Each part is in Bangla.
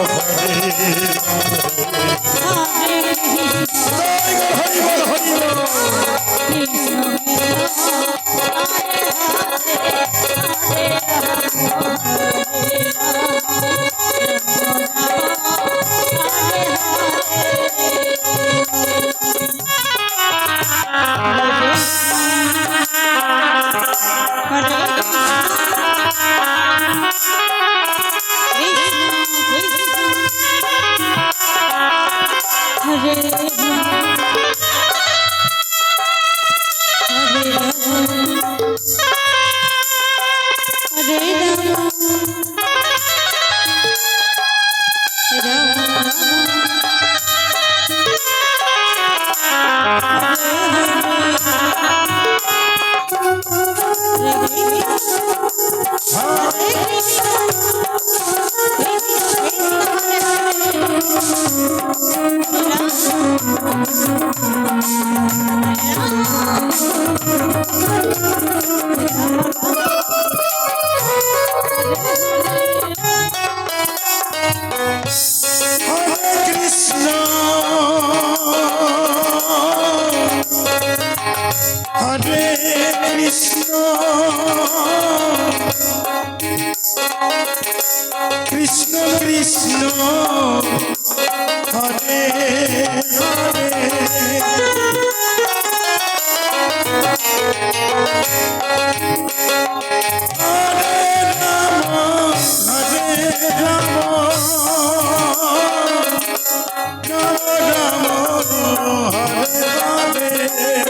হরি হরি হরি রাধে কৃষ্ণ কৃষ্ণ কৃষ্ণ হরে Hare Hare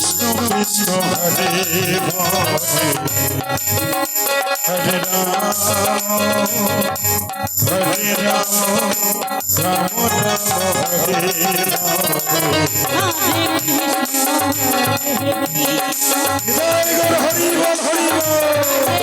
কৃষ্ণ কৃষ্ণ হরে হরে রাম হরে রাম রাম রাম, হরে রাম। হরি বল হরি বল